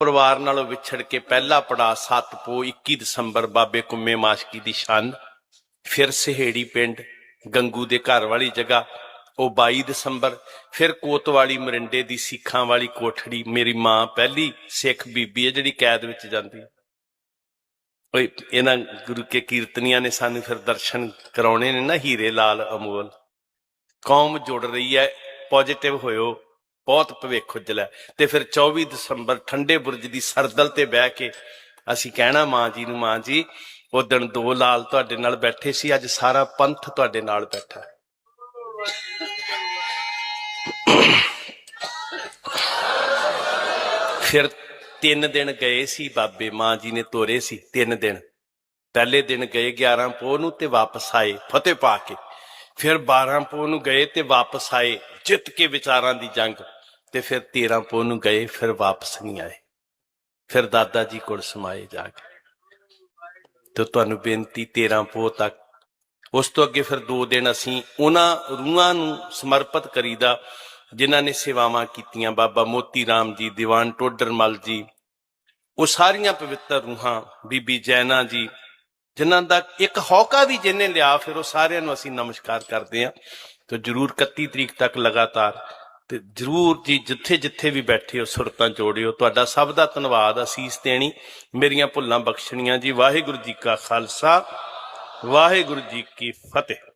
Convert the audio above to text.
ਪਰਿਵਾਰ ਨਾਲੋਂ ਵਿਛੜ ਕੇ ਪਹਿਲਾ ਪੜਾ 7 ਪੋ 21 ਦਸੰਬਰ ਬਾਬੇ ਕੁੰਮੇ ਮਾਸ਼ਕੀ ਦੀ ਸ਼ਾਨ, ਫਿਰ ਸਹੇੜੀ ਪਿੰਡ ਗੰਗੂ ਦੇ ਘਰ ਵਾਲੀ ਜਗ੍ਹਾ, ਉਹ 22 ਦਸੰਬਰ, ਫਿਰ ਕੋਤਵਾਲੀ ਮਰਿੰਡੇ ਦੀ ਸਿੱਖਾਂ ਵਾਲੀ ਕੋਠੜੀ, ਮੇਰੀ ਮਾਂ ਪਹਿਲੀ ਸਿੱਖ ਬੀਬੀ ਹੈ ਜਿਹੜੀ ਕੈਦ ਵਿੱਚ ਜਾਂਦੀ ਓਏ, ਇਹਨਾਂ ਗੁਰੂ ਕੇ ਕੀਰਤਨੀਆਂ ਨੇ ਸਾਨੂੰ ਫਿਰ ਦਰਸ਼ਨ ਕਰਾਉਣੇ ਨੇ ਨਾ ਹੀਰੇ ਲਾਲ ਅਮੋਲ। ਕੌਮ ਜੁੜ ਰਹੀ ਹੈ ਪੋਜੀਟਿਵ ਹੋਇਓ। ਬਹੁਤ ਭਵਿੱਖ ਉਜਲਾ ਤੇ ਫਿਰ 24 ਦਸੰਬਰ ਠੰਡੇ ਬੁਰਜ ਦੀ ਸਰਦਲ ਤੇ ਬਹਿ ਕੇ ਅਸੀਂ ਕਹਿਣਾ ਮਾਂ ਜੀ ਨੂੰ, ਮਾਂ ਜੀ, ਉਹ ਦਿਨ ਦੋ ਲਾਲ ਤੁਹਾਡੇ ਨਾਲ ਬੈਠੇ ਸੀ, ਅੱਜ ਸਾਰਾ ਪੰਥ ਤੁਹਾਡੇ ਨਾਲ ਬੈਠਾ ਫਿਰ ਤਿੰਨ ਦਿਨ ਗਏ ਸੀ ਬਾਬੇ, ਮਾਂ ਜੀ ਨੇ ਤੋਰੇ ਸੀ ਤਿੰਨ ਦਿਨ। ਪਹਿਲੇ ਦਿਨ ਗਏ 11 ਪੋਹ ਨੂੰ ਤੇ ਵਾਪਸ ਆਏ, ਫਤਿਹ ਪਾ ਕੇ। ਫਿਰ 12 ਪੋਹ ਨੂੰ ਗਏ ਤੇ ਵਾਪਸ ਆਏ। ਜਿੱਤ ਕੇ ਵਿਚਾਰਾਂ ਦੀ ਜੰਗ ਤੇ ਫਿਰ 13 ਪੋਹ ਨੂੰ ਗਏ, ਫਿਰ ਵਾਪਸ ਨਹੀਂ ਆਏ। ਫਿਰ ਦਾਦਾ ਜੀ ਕੋਲ ਸਮਾਏ ਜਾ ਕੇ। ਤੇ ਤੁਹਾਨੂੰ ਬੇਨਤੀ 13 ਪੋਹ ਤੱਕ। ਉਸ ਤੋਂ ਅੱਗੇ ਫਿਰ 2 ਦਿਨ ਅਸੀਂ ਉਹਨਾਂ ਰੂਹਾਂ ਨੂੰ ਸਮਰਪਿਤ ਕਰੀਦਾ, ਜਿਨ੍ਹਾਂ ਨੇ ਸੇਵਾਵਾਂ ਕੀਤੀਆਂ। ਬਾਬਾ ਮੋਤੀ ਰਾਮ ਜੀ, ਦੀਵਾਨ ਟੋਡਰਮਲ ਜੀ, ਉਹ ਸਾਰੀਆਂ ਪਵਿੱਤਰ ਰੂਹਾਂ, ਬੀਬੀ ਜੈਨਾ ਜੀ, ਜਿਨ੍ਹਾਂ ਦਾ ਇੱਕ ਹੌਕਾ ਵੀ ਜਿਹਨੇ ਲਿਆ, ਫਿਰ ਉਹ ਸਾਰਿਆਂ ਨੂੰ ਅਸੀਂ ਨਮਸਕਾਰ ਕਰਦੇ ਹਾਂ। ਤੇ ਜਰੂਰ 31 ਤਰੀਕ ਤੱਕ ਲਗਾਤਾਰ ਤੇ ਜਰੂਰ ਜੀ, ਜਿੱਥੇ ਜਿੱਥੇ ਵੀ ਬੈਠੇ ਹੋ, ਸੁਰਤਾਂ ਜੋੜਿਓ। ਤੁਹਾਡਾ ਸਭ ਦਾ ਧੰਨਵਾਦ, ਅਸੀਸ ਦੇਣੀ। ਮੇਰੀਆਂ ਭੁੱਲਾਂ ਬਖਸ਼ਣੀਆਂ ਜੀ। ਵਾਹਿਗੁਰੂ ਜੀ ਕਾ ਖਾਲਸਾ, ਵਾਹਿਗੁਰੂ ਜੀ ਕੀ ਫਤਿਹ।